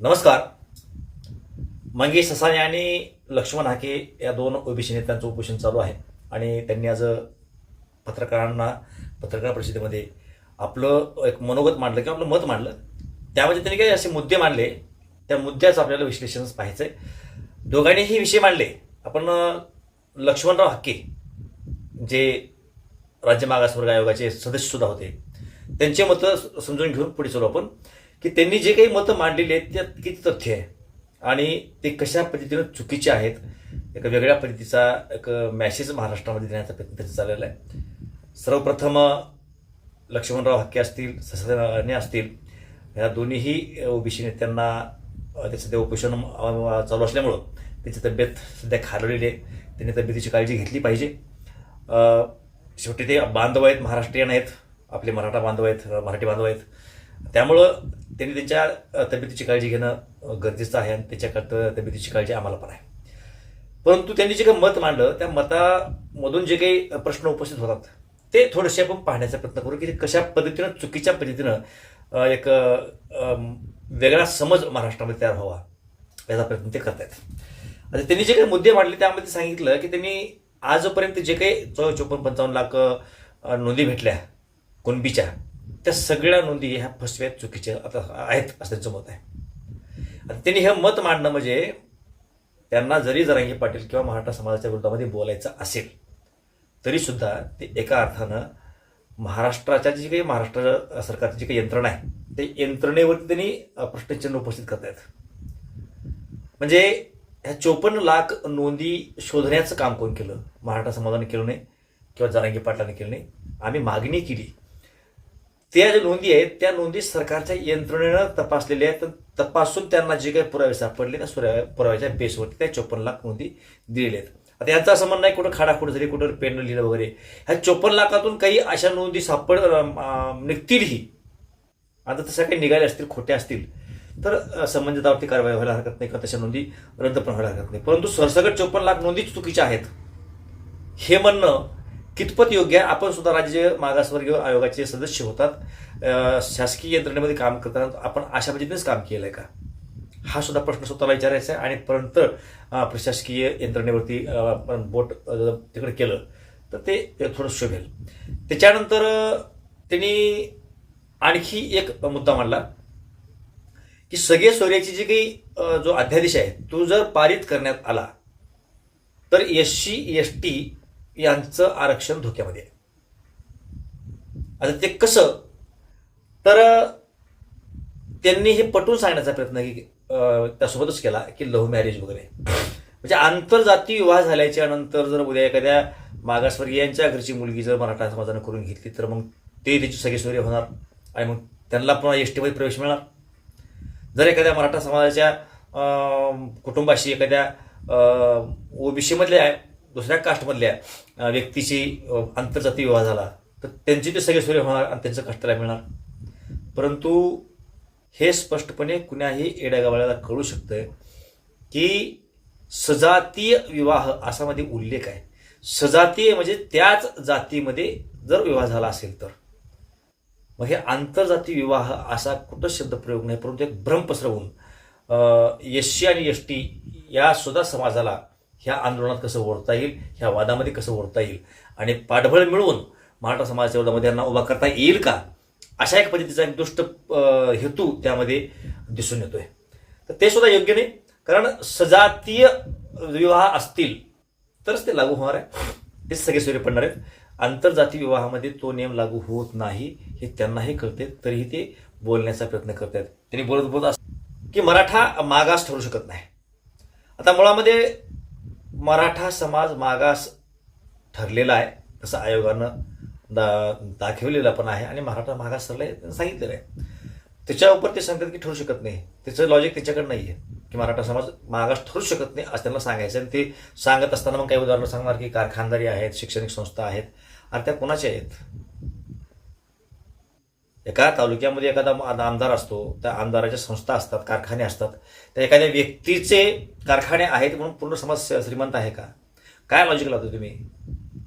नमस्कार. मंगेश ससाने आणि लक्ष्मण हाके या दोन ओबीसी नेत्यांचं उपोषण चालू आहे आणि त्यांनी आज पत्रकारांना पत्रकार परिषदेमध्ये आपलं एक मनोगत मांडलं किंवा आपलं मत मांडलं. त्यामध्ये त्यांनी काही असे मुद्दे मांडले. त्या मुद्द्याचं आपल्याला विश्लेषण पाहायचं आहे दोघांनीही विषय मांडले. आपण लक्ष्मणराव हक्के जे राज्य मागासवर्ग आयोगाचे सदस्यसुद्धा होते त्यांचे मतं समजून घेऊन पुढे चालू आपण. की त्यांनी जे काही मतं मांडलेली आहेत त्यात किती तथ्य आहे? आणि ते कशा पद्धतीनं चुकीचे आहेत एका वेगळ्या पद्धतीचा एक मॅसेज महाराष्ट्रामध्ये देण्याचा प्रयत्न त्याचा चाललेला आहे. सर्वप्रथम लक्ष्मणराव हक्के असतील ससाने असतील या दोन्हीही ओबीसी नेत्यांना त्याचं ते उपोषण चालू असल्यामुळं त्याची तब्येत सध्या खालवलेली आहे. त्यांनी तब्येतीची काळजी घेतली पाहिजे. शेवटी ते बांधव आहेत महाराष्ट्रीयन आहेत आपले मराठा बांधव आहेत मराठी बांधव आहेत. त्यामुळं त्यांनी त्यांच्या तब्येतीची काळजी घेणं गरजेचं आहे आणि त्याच्याकरता तब्येतीची काळजी आम्हाला पण आहे. परंतु त्यांनी जे काही मत मांडलं त्या मतामधून जे काही प्रश्न उपस्थित होतात ते थोडेसे आपण पाहण्याचा प्रयत्न करू की ते कशा पद्धतीनं चुकीच्या पद्धतीनं एक वेगळा समज महाराष्ट्रामध्ये तयार व्हावा याचा प्रयत्न ते करतायत. आता त्यांनी जे काही मुद्दे मांडले त्यामध्ये सांगितलं की त्यांनी आजपर्यंत जे काही चौ चोपन्न पंचावन्न लाख नोंदी भेटल्या कुणबीच्या त्या सगळ्या नोंदी ह्या फसव्या चुकीच्या आता आहेत असं त्यांचं मत आहे. आणि त्यांनी हे मत मांडणं म्हणजे त्यांना जरी जरांगी पाटील किंवा मराठा समाजाच्या विरोधामध्ये बोलायचं असेल तरीसुद्धा ते एका अर्थानं महाराष्ट्राच्या जी काही महाराष्ट्र सरकारची जी काही यंत्रणा आहे ते यंत्रणेवरती त्यांनी प्रश्नचिन्ह उपस्थित करतायत. म्हणजे ह्या चोपन्न लाख नोंदी शोधण्याचं काम कोण केलं? मराठा समाजाने केलं नाही किंवा जरांगी पाटलाने केलं नाही. आम्ही मागणी केली त्या ज्या नोंदी आहेत त्या नोंदी सरकारच्या यंत्रणेनं तपासलेल्या आहेत. तर तपासून त्यांना जे काही पुरावे सापडले त्या सुरा- पुराव्याच्या बेसवरती त्या चोपन्न लाख नोंदी दिलेल्या आहेत. आता यांचं असं म्हणणं आहे कुठं खाडाखोड झाली कुठं पेन लिहिलं वगैरे. ह्या चोपन्न लाखातून काही अशा नोंदी सापड निघतीलही. आता तसं काही निघाले असतील खोट्या असतील तर संबंधितावरती कारवाई व्हायला हरकत नाही किंवा तशा नोंदी रद्द पण व्हायला हरकत नाही. परंतु सरसकट चोपन्न लाख नोंदी चुकीच्या आहेत. हे म्हणणं कितपत योग्य आहे आपण सुद्धा राज्य मागासवर्गीय आयोगाचे सदस्य होतात. शासकीय यंत्रणेमध्ये काम करताना आपण अशा पद्धतीनेच काम केलंय का? हा सुद्धा प्रश्न स्वतःला विचारायचा आहे आणि परंतु प्रशासकीय यंत्रणेवरती आपण बोट तिकडे केलं तर ते थोडं शोभेल. त्याच्यानंतर त्यांनी आणखी एक मुद्दा मांडला की सगळे सोयऱ्याची जी काही जो अध्यादेश आहे तो जर पारित करण्यात आला तर एस सी एस टी यांचं आरक्षण धोक्यामध्ये आहे आता ते कसं? तर त्यांनी हे पटवून सांगण्याचा प्रयत्न की त्यासोबतच केला की लव्ह मॅरेज वगैरे. म्हणजे आंतरजातीय विवाह झाल्याच्यानंतर जर उद्या एखाद्या मागासवर्गीयांच्या घरची मुलगी जर मराठा समाजानं करून घेतली तर मग ते त्याची सगळी सोयरे होणार आणि मग त्यांना पुन्हा एस टीमध्ये प्रवेश मिळणार. जर एखाद्या मराठा समाजाच्या कुटुंबाशी एखाद्या ओबीसीमधल्या दुसऱ्या कास्टमधल्या व्यक्तीशी आंतरजातीय विवाह झाला तर त्यांची ते सगळे सोयरे होणार आणि त्यांचं कष्टाला मिळणार. परंतु हे स्पष्टपणे कुणाही येड्यागावाळ्याला कळू शकतं की सजातीय विवाह असा मध्ये उल्लेख आहे. सजातीय म्हणजे त्याच जातीमध्ये जर विवाह झाला असेल तर. मग हे आंतरजातीय विवाह असा कुठंच शब्दप्रयोग नाही परंतु एक भ्रम पसरवून एस सी आणि एस टी या सुद्धा समाजाला ह्या आंदोलनात कसं ओढता येईल ह्या वादामध्ये कसं ओढता येईल? आणि पाठबळ मिळवून मराठा समाजाच्या विरोधामध्ये यांना उभा करता येईल का? अशा एक पद्धतीचा एक दुष्ट हेतू त्यामध्ये दिसून येतोय. तर ते सुद्धा योग्य नाही कारण सजातीय विवाह असतील तरच ते लागू होणार आहे. ते सगळे सोयरे पडणार आहेत. आंतरजातीय विवाहामध्ये तो नियम लागू होत नाही हे त्यांनाही कळते तरीही ते बोलण्याचा प्रयत्न करत आहेत त्यांनी बोलत बोलत अस की मराठा मागास ठरू शकत नाही. आता मुळामध्ये मराठा समाज मागास ठरलेला आहे तसं आयोगानं दा दाखवलेलं पण आहे आणि मराठा मागास ठरला आहे सांगितलेलं आहे. त्याच्यावर ते सांगतात की ठरू शकत नाही. त्याचं लॉजिक त्याच्याकडे नाही आहे की मराठा समाज मागास ठरू शकत नाही असं त्यांना सांगायचं आणि ते सांगत असताना मग काही उदाहरणं सांगणार की कारखानदारी आहेत शैक्षणिक संस्था आहेत. आणि त्या कोणाच्या आहेत? एका तालुक्यामध्ये एखादा आमदार असतो त्या आमदाराच्या संस्था असतात कारखाने असतात. त्या एखाद्या व्यक्तीचे कारखाने आहेत म्हणून पूर्ण समाज श्रीमंत आहे का? काय लॉजिक लावतो तुम्ही?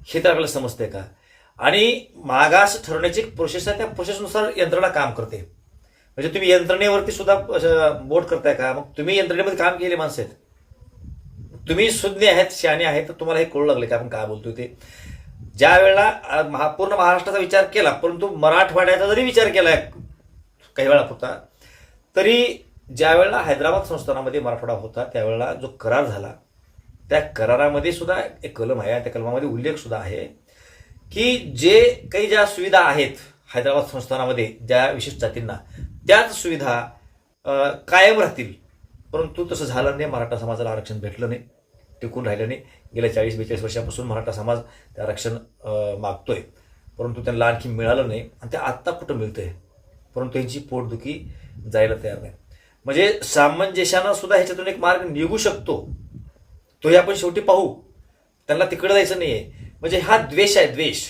हे तर आपल्याला समजतंय का? आणि मागास ठरवण्याची प्रोसेस आहे त्या प्रोसेसनुसार यंत्रणा काम करते. म्हणजे तुम्ही यंत्रणेवरती सुद्धा असं बोट करताय का? मग तुम्ही यंत्रणेमध्ये काम केले माणसं आहेत. तुम्ही सुज्ञ आहेत शहाणे आहेत तर तुम्हाला हे कळू लागले का? आपण काय बोलतोय ते? ज्या वेळेला महा- पूर्ण महाराष्ट्राचा विचार केला परंतु मराठवाड्याचा जरी विचार केला काही वेळा होता तरी ज्या वेळेला हैदराबाद संस्थानामध्ये मराठवाडा होता त्यावेळेला जो करार झाला त्या करारामध्ये सुद्धा एक कलम आहे त्या कलमामध्ये उल्लेख सुद्धा आहे की जे काही ज्या सुविधा आहेत हैदराबाद संस्थानामध्ये ज्या विशिष्ट जातींना त्याच सुविधा कायम राहतील. परंतु तसं झालं नाही मराठा समाजाला आरक्षण भेटलं नाही. टिकून राहिलं नाही गेल्या चाळीस बेचाळीस वर्षापासून मराठा समाज त्या आरक्षण मागतो मागतोय. परंतु त्यांना आणखी मिळालं नाही आणि ते आत्ता कुठं मिळतंय? परंतु त्यांची पोटदुखी जायला तयार नाही. म्हणजे सामंजस्यानं सुद्धा ह्याच्यातून एक मार्ग निघू शकतो. तोही आपण शेवटी पाहू. त्यांना तिकडे जायचं नाही आहे म्हणजे हा द्वेष आहे द्वेष.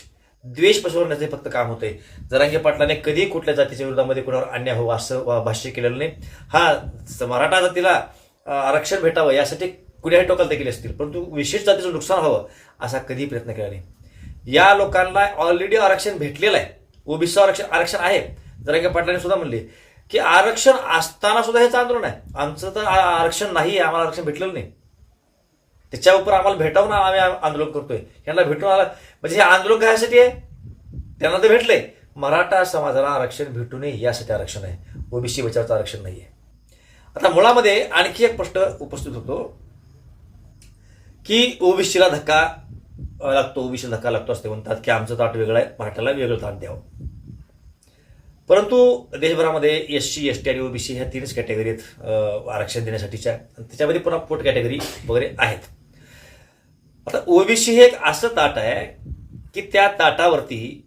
द्वेष पसरवण्याचे फक्त काम होतंय. जरांगे पाटलाने कधी कुठल्या जातीच्या विरोधामध्ये कुणावर अन्याय हो असं भाष्य केलेलं नाही. हा मराठा जातीला आरक्षण भेटावं यासाठी कुण्याही टोकाला देखील असतील. परंतु विशेष जातीचं नुकसान व्हावं असा कधी प्रयत्न केला नाही. या लोकांना ऑलरेडी आरक्षण भेटलेलं आहे. ओबीसी आरक्षण आरक्षण आहे. जरांगे पाटलांनी सुद्धा म्हणले की आरक्षण असताना सुद्धा हेच आंदोलन आहे. आमचं तर आरक्षण नाही आहे. आम्हाला आरक्षण भेटलेलं नाही. त्याच्यावर आम्हाला भेटावं ना आम्ही आंदोलन करतोय. यांना भेटून आला म्हणजे हे आंदोलन कशासाठी आहे? त्यांना तर भेटलंय. मराठा समाजाला आरक्षण भेटू नये यासाठी आरक्षण आहे. ओबीसी बचावचं आरक्षण नाही आहे आता मुळामध्ये आणखी एक प्रश्न उपस्थित होतो. की ओबीसीला धक्का लागतो ओबीसीला धक्का लागतो असते म्हणतात की आमचं ताट वेगळं आहे मराठ्याला वेगळं ताट द्यावं. परंतु देशभरामध्ये एस सी एस टी आणि ओबीसी ह्या तीनच कॅटेगरीत आहेत आरक्षण देण्यासाठीच्या. त्याच्यामध्ये पुन्हा पोट कॅटेगरी वगैरे आहेत. आता ओबीसी हे एक असं ताट आहे की त्या ताटावरती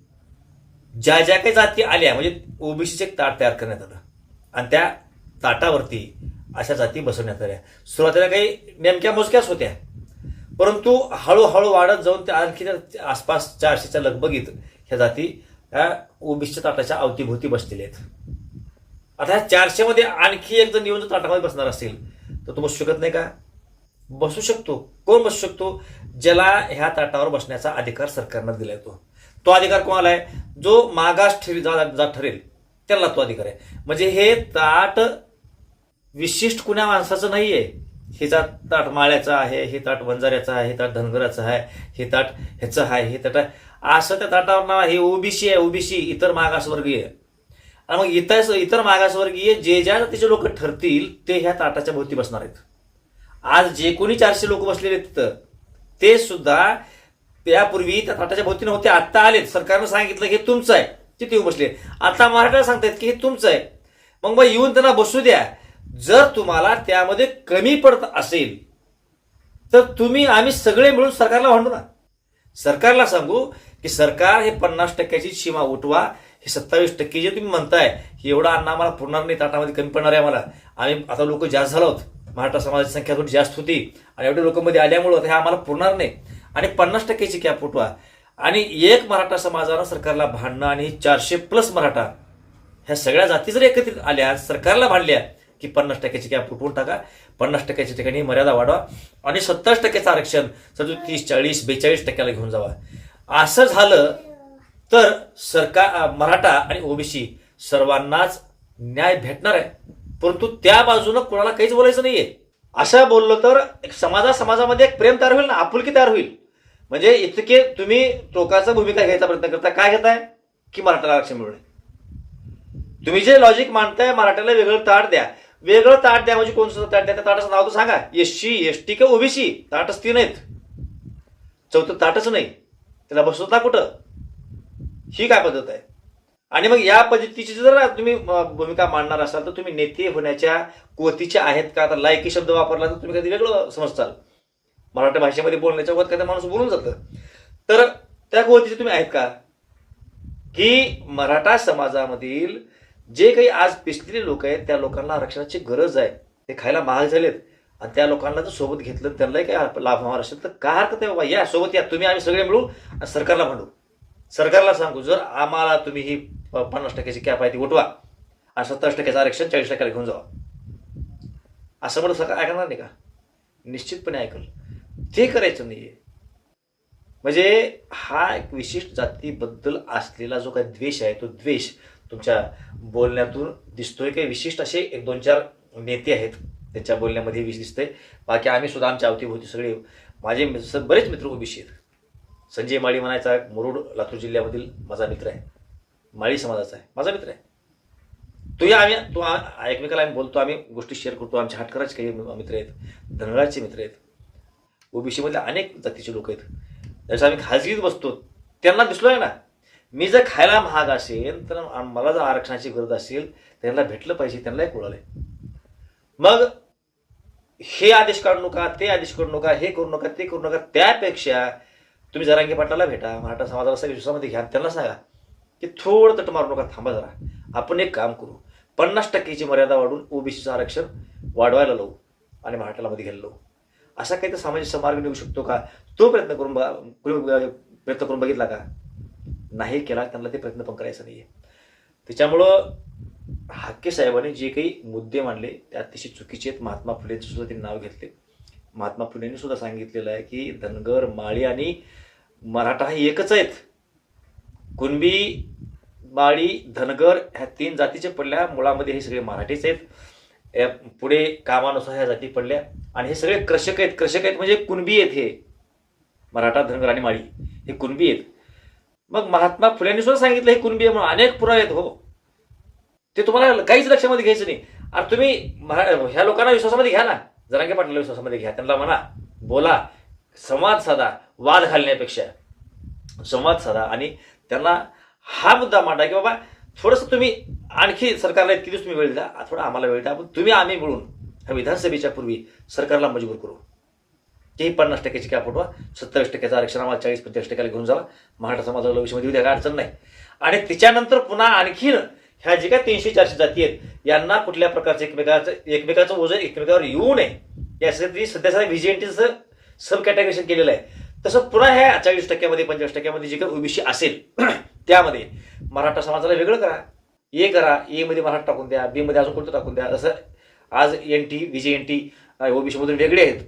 ज्या ज्या काही जाती आल्या म्हणजे ओबीसीचे एक ताट तयार करण्यात आलं. आणि त्या ताटावरती अशा जाती बसवण्यात आल्या. सुरुवातीला काही नेमक्या मोजक्याच होत्या. परंतु हळूहळू वाढत जाऊन त्या आणखी आसपास चारशेच्या लगबगीत ह्या जाती ह्या ओबीसीच्या ताटाच्या अवतीभोवती बसलेल्या आहेत. आता ह्या चारशेमध्ये आणखी एक जण येऊन जर ताटामध्ये बसणार असेल तर तो बसू शकत नाही का? बसू शकतो. कोण बसू शकतो? ज्याला ह्या ताटावर बसण्याचा अधिकार सरकारनं दिला येतो तो अधिकार कोणाला आहे? जो मागास ठेवी जा जा ठरेल त्याला तो अधिकार आहे. म्हणजे हे ताट विशिष्ट कुण्या माणसाचं नाही आहे हे ताट ताट माळ्याचं आहे हे ताट वंजाऱ्याचं आहे हे ताट धनगराचं आहे हे ताट ह्याचं आहे हे ताट आहे. असं त्या ताटावर नाव हे ओबीसी आहे ओबीसी इतर मागासवर्गीय आणि मग इतर इतर मागासवर्गीय जे ज्या जातीचे लोक ठरतील ते ह्या ताटाच्या भोवती बसणार आहेत. आज जे कोणी चारशे लोक बसलेले आहेत तिथं ते सुद्धा त्यापूर्वी त्या ताटाच्या भोवती नव्हते आत्ता आलेत. सरकारनं सांगितलं की हे तुमचं आहे. तिथे येऊन बसले आता मराठा सांगतायत की हे तुमचं आहे. मग मग येऊन त्यांना बसू द्या. जर तुम्हाला त्यामध्ये कमी पडत असेल तर तुम्ही आम्ही सगळे मिळून सरकारला भांडू ना सरकारला सांगू की सरकार हे पन्नास टक्क्याची सीमा उठवा हे सत्तावीस टक्के जे तुम्ही म्हणताय हे एवढा अन्न आम्हाला पुरणार नाही ताटामध्ये कमी पडणार आहे आम्हाला. आम्ही आता लोक जास्त झालो आहोत. मराठा समाजाची संख्या थोडी जास्त होती आणि एवढे लोकांमध्ये आल्यामुळं हे आम्हाला पुरणार नाही. आणि पन्नास टक्क्याची कॅप उठवा. आणि एक मराठा समाजानं सरकारला भांडणं आणि चारशे प्लस मराठा ह्या सगळ्या जाती जर एकत्रित आल्या सरकारला भांडल्या की पन्नास टक्क्याची कॅप उठवून टाका? पन्नास टक्क्याच्या ठिकाणी मर्यादा वाढवा आणि सत्तर टक्क्याचं आरक्षण सदतीस चाळीस बेचाळीस टक्क्याला घेऊन जावा. असं झालं तर सरकार मराठा आणि ओबीसी सर्वांनाच न्याय भेटणार आहे. परंतु त्या बाजूनं कोणाला काहीच बोलायचं नाहीये. असं बोललो तर एक समाजा समाजामध्ये एक प्रेम तयार होईल ना? आपुलकी तयार होईल. म्हणजे इतके तुम्ही टोकाचा भूमिका घ्यायचा प्रयत्न करता काय घेताय? की मराठाला आरक्षण मिळू नये तुम्ही जे लॉजिक मांडताय मराठ्याला वेगळं ताट द्या. वेगळं ताट द्या म्हणजे कोणतं ताट द्या त्या ताटाचं नाव तर सांगा. एस सी एस टी किंवा ओबीसी ताटच तीन आहेत. चौथं ताटच नाही. त्याला बसवत ना कुठं? ही काय पद्धत आहे? आणि मग या पद्धतीची जर तुम्ही भूमिका मांडणार असाल तर तुम्ही नेते होण्याच्या कुवतीचे आहेत का? आता लायकी शब्द वापरला तर तुम्ही कधी वेगळं समजताल. मराठी भाषेमध्ये बोलण्याच्या वत कधी माणूस बोलून जातं. तर त्या कोतीचे तुम्ही आहेत का? की मराठा समाजामधील जे काही आज पिसलेले लोक आहेत त्या लोकांना आरक्षणाची गरज आहे. ते खायला महाग झालेत. आणि त्या लोकांना जर सोबत घेतलं त्यांनाही काही लाभ होणार असेल? तर काय हरकत आहे बाबा? या सोबत या. तुम्ही आम्ही सगळे मिळू आणि सरकारला म्हणू सरकारला सांगू जर आम्हाला तुम्ही ही प- पन्नास टक्क्याची कॅप आहे ती उठवा. आणि सत्तावीस टक्क्याचं आरक्षण चाळीस टक्क्याला घेऊन जावा. असं म्हणून सरकार ऐकणार नाही का? निश्चितपणे ऐकल. ते करायचं नाहीये. म्हणजे हा एक विशिष्ट जातीबद्दल असलेला जो काही द्वेष आहे तो द्वेष तुमच्या बोलण्यातून दिसतोय काही विशिष्ट असे एक दोन चार नेते आहेत. त्यांच्या बोलण्यामध्ये विश दिसतंय. बाकी आम्ही सुद्धा आमच्या अवतीभोवती सगळे माझे बरेच मित्र ओबीसी आहेत. संजय माळी म्हणायचा मुरुड लातूर जिल्ह्यामधील माझा मित्र आहे. माळी समाजाचा आहे. माझा मित्र आहे. तोही आम्ही तो एकमेकाला आम्ही बोलतो आम्ही गोष्टी शेअर करतो. आमच्या हाटकराचे काही मित्र आहेत धनगराचे मित्र आहेत. ओबीसीमधले अनेक जातीचे लोक आहेत. जसं आम्ही खाजगीत बसतो त्यांना दिसलो आहे ना मी जर खायला महाग असेल तर मला जर आरक्षणाची गरज असेल त्यांना भेटलं पाहिजे त्यांना एक आहे मग हे आदेश काढू नका ते आदेश करू नका हे करू नका ते करू नका त्यापेक्षा तुम्ही जरांगी पाटलाला भेटा मराठा समाजाला सगळ्या विश्वासामध्ये घ्या त्यांना सांगा की थोडं तट मारू नका थांबा जरा. आपण एक काम करू. पन्नास टक्केची मर्यादा वाढून ओबीसीचं आरक्षण वाढवायला लावू आणि मराठालामध्ये घ्यायला लावू. असा काही तर सामाजिक समार्ग निघू शकतो का? तो प्रयत्न करून बघा प्रयत्न करून बघितला का? नाही केला त्यांना ते प्रयत्न पण करायचा आहे त्याच्यामुळं हाके साहेबांनी जे काही मुद्दे मांडले ते अतिशय चुकीचे आहेत. महात्मा फुलेंचं सुद्धा त्यांनी नाव घेतले. महात्मा फुलेंनी सुद्धा सांगितलेलं आहे की धनगर माळी आणि मराठा हे एकच आहेत. कुणबी माळी धनगर ह्या तीन जातीचे पडल्या मुळामध्ये हे सगळे मराठीच आहेत. या पुढे कामानुसार ह्या जाती पडल्या. आणि हे सगळे कृषक आहेत. कृषक आहेत म्हणजे कुणबी आहेत हे. मराठा धनगर आणि माळी हे कुणबी आहेत. मग महात्मा फुल्यांनी सुद्धा सांगितलं हे कुणबी आहे म्हणून. अनेक पुरावे आहेत हो. ते तुम्हाला काहीच लक्षामध्ये घ्यायचं नाही. अरे तुम्ही महा- ह्या लोकांना विश्वासामध्ये घ्या ना. जरांगे पाटला विश्वासामध्ये घ्या. त्यांना म्हणा बोला संवाद साधा वाद घालण्यापेक्षा. संवाद साधा आणि त्यांना हा मुद्दा मांडा की बाबा थोडंसं तुम्ही आणखी सरकारला इतकी दिवस तुम्ही वेळ द्या. थोडा आम्हाला वेळ द्या. पण तुम्ही आम्ही मिळून ह्या विधानसभेच्या पूर्वी सरकारला मजबूर करू. तेही पन्नास टक्क्याची कॅप उठवा सत्तावीस टक्क्याचं आरक्षण आम्हाला चाळीस पंचेचाळीस टक्क्याला घेऊन जावा. मराठा समाजाला विषयमध्ये उद्या काय अडचण नाही. आणि त्याच्यानंतर पुन्हा आणखीन ह्या जे काय तीनशे चारशे जाती आहेत यांना कुठल्या प्रकारचं एकमेकाचं एकमेकाचं ओझं एकमेकावर येऊ नये. यासाठी सध्या सध्या व्हिजिएनटीचं सब कॅटेगरेशन केलेलं आहे. तसं पुन्हा ह्या चाळीस टक्क्यामध्ये पंचवीस टक्क्यामध्ये जे काही ओबीसी असेल त्यामध्ये मराठा समाजाला वेगळं करा. ए करा ए मध्ये मराठा टाकून द्या बी मध्ये अजून कोणतं टाकून द्या. जसं आज N T V N T ओबीसीमधून वेगळे आहेत.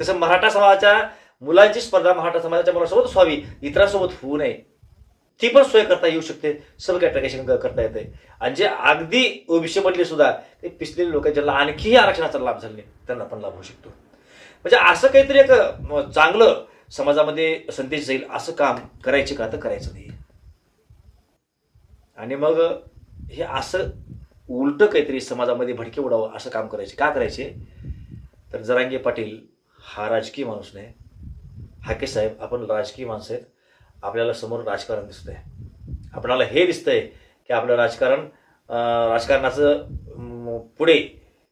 तसं मराठा समाजाच्या मुलांची स्पर्धा मराठा समाजाच्या मुलांसोबत व्हावी इतरांसोबत होऊ नये. ती पण सोय करता येऊ शकते. सब कॅटेगरेशन करता येते आणि जे अगदी ओबीसी मधले सुद्धा ते पिसलेले लोक आहेत, ज्यांना आणखीही आरक्षणाचा लाभ झाला नाही त्यांना पण लाभ होऊ शकतो. म्हणजे असं काहीतरी एक चांगलं समाजामध्ये संदेश जाईल असं काम करायचे का तर करायचं नाही. आणि मग हे असं उलट काहीतरी समाजामध्ये भडके उडावं असं काम करायचे. का करायचे? तर जरांगे पाटील हा राजकीय माणूस नाही. हाके साहेब आपण राजकीय माणसं आहेत. आपल्याला समोर राजकारण दिसतंय. आपणाला हे दिसतंय की आपलं राजकारण राजकारणाचं पुढे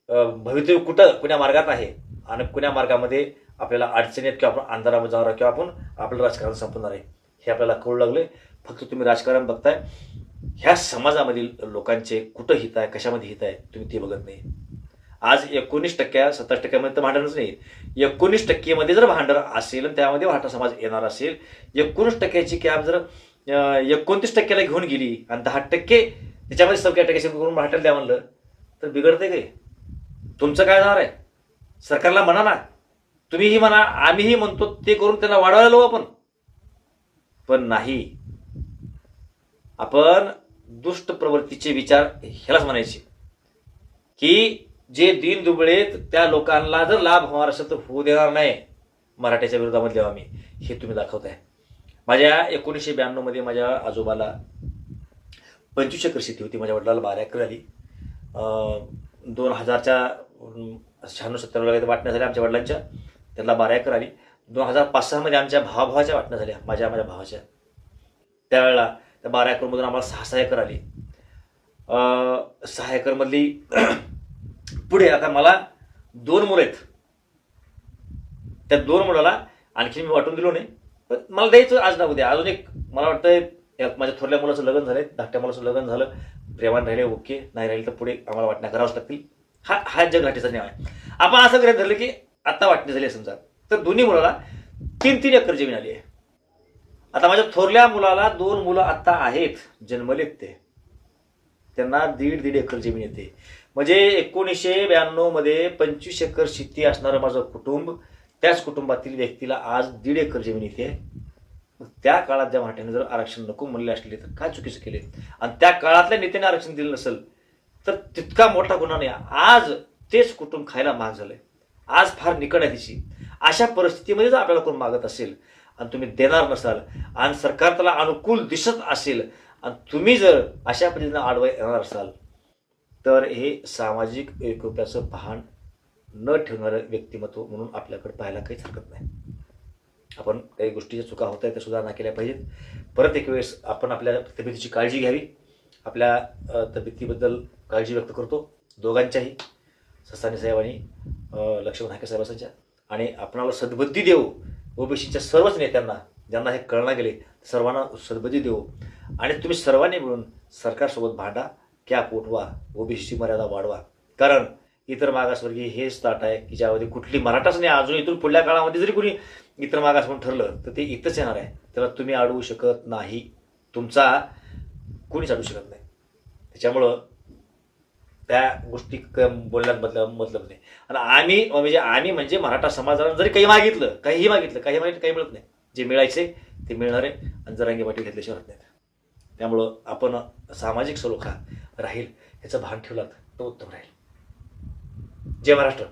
भवितव्य कुठं कुण्या मार्गात आहे? आणि कुण्या मार्गामध्ये आपल्याला अडचणीत किंवा आपण अंधारामध्ये जाणार किंवा आपण आपलं राजकारण संपणार आहे. हे आपल्याला कळू लागले फक्त तुम्ही राजकारण बघताय. ह्या समाजामधील लोकांचे कुठं हित आहे कशामध्ये हित आहे तुम्ही ते बघत नाही. आज एकोणीस टक्क्या सत्तावीस टक्क्यामध्ये तर भांडणच नाही. एकोणीस टक्केमध्ये जर भांडण असेल आणि त्यामध्ये वाटा समाज येणार असेल एकोणीस टक्क्याची कॅब जर एकोणतीस टक्क्याला घेऊन गेली आणि दहा टक्के त्याच्यामध्ये सब कॅटेगरी करून भाटायला द्या म्हणलं तर बिघडते काय तुमचं काय जाणार आहे? सरकारला म्हणा ना. तुम्हीही म्हणा आम्हीही म्हणतो ते करून त्यांना वाढवायला लो आपण. पण नाही. आपण दुष्ट प्रवृत्तीचे विचार ह्यालाच म्हणायचे. की जे दिन दुबळे त्या लोकांना जर लाभ होणार असेल तर होऊ देणार नाही. मराठ्याच्या विरोधामध्ये आम्ही हे तुम्ही दाखवताय. माझ्या एकोणीसशे ब्याण्णवमध्ये माझ्या आजोबाला पंचवीस एकर शेती होती माझ्या वडिलाला बारा एकर झाली. दोन हजारच्या शहाण्णव सत्त्याण्णव वगैरे वाटण्या झाल्या आमच्या वडिलांच्या. त्यांना बारा एकर आली. दोन हजार पाच सहामध्ये आमच्या भावाभावाच्या वाटण्या झाल्या माझ्या माझ्या भावाच्या. त्यावेळेला त्या बारा एकरमधून आम्हाला सहा सहा एकर आली. सहा एकरमधली पुढे आता मला दोन मुलं आहेत. त्या दोन मुलाला आणखी मी वाटून दिलो नाही. पण मला द्यायचं आज ना उद्या. अजून एक मला वाटतंय माझ्या थोरल्या मुलाचं लग्न झालंय धाकट्या मुलाचं लग्न झालं. प्रेमान राहिले ओके. नाही राहिले तर पुढे आम्हाला वाटण्या करावंच लागतील. हा हा जगघाटीचा नियम आहे. आपण असं गृहीत धरलं की आता वाटणी झाली आहे समजा. तर दोन्ही मुलाला तीन तीन एकर जमीन आली आहे. आता माझ्या थोरल्या मुलाला दोन मुलं आता आहेत जन्मलेत ते. त्यांना दीड दीड एकर जमीन येते. म्हणजे एकोणीसशे ब्याण्णवमध्ये पंचवीस एकर शेती असणारं माझं कुटुंब त्याच कुटुंबातील व्यक्तीला आज दीड एकर जमीन येते त्या काळात ज्या मराठ्यांनी जर आरक्षण नको म्हणले असले तर काय चुकीचं केले? आणि त्या काळातल्या नेत्याने आरक्षण दिलं नसेल तर तितका मोठा गुन्हा नाही. आज तेच कुटुंब खायला महाग झालंय. आज फार निकट आहे तिची. अशा परिस्थितीमध्ये जर आपल्याला कोण मागत असेल आणि तुम्ही देणार नसाल आणि सरकार त्याला अनुकूल दिसत असेल आणि तुम्ही जर अशा पद्धतीनं आडवा येणार असाल तर हे सामाजिक एकोप्याचं भान न ठेवणारं व्यक्तिमत्व म्हणून आपल्याकडे पाहायला काहीच हरकत नाही. आपण काही गोष्टीच्या चुका होत आहेत त्या सुधारणा केल्या पाहिजेत. परत एक वेळेस आपण आपल्या तब्येतीची काळजी घ्यावी. आपल्या तब्येतीबद्दल काळजी व्यक्त करतो. दोघांच्याही ससानी साहेब आणि लक्ष्मण हाके साहेबांच्या आणि आपणाला सद्बुद्धी देऊ ओबीसीच्या सर्वच नेत्यांना ज्यांना हे कळणार गेले सर्वांना सद्बुद्धी देऊ. आणि तुम्ही सर्वांनी मिळून सरकारसोबत भांडा कॅप उठवा ओबीसीची मर्यादा वाढवा. कारण इतर मागासवर्गीय हेच ताट आहे की ज्यामध्ये कुठली मराठाच नाही अजून इथून पुढल्या काळामध्ये जरी कुणी इतर मागास म्हणून ठरलं तर ते इथंच येणार आहे. त्याला तुम्ही अडवू शकत नाही. तुमचा कोणीच अडवू शकत नाही. त्याच्यामुळं त्या गोष्टी क- बोलण्यात मतलब मतलब नाही. आणि आम्ही म्हणजे आम्ही म्हणजे मराठा समाजाला जरी काही मागितलं काहीही मागितलं काही मागितलं काही मिळत नाही. जे मिळायचे ते मिळणार आहे. आणि जरांगी पाठी घेतल्याशिवाय राहत नाहीत त्यामुळं आपण सामाजिक सलोखा राहील याचं भान ठेवलात तर उत्तम राहील. जय महाराष्ट्र.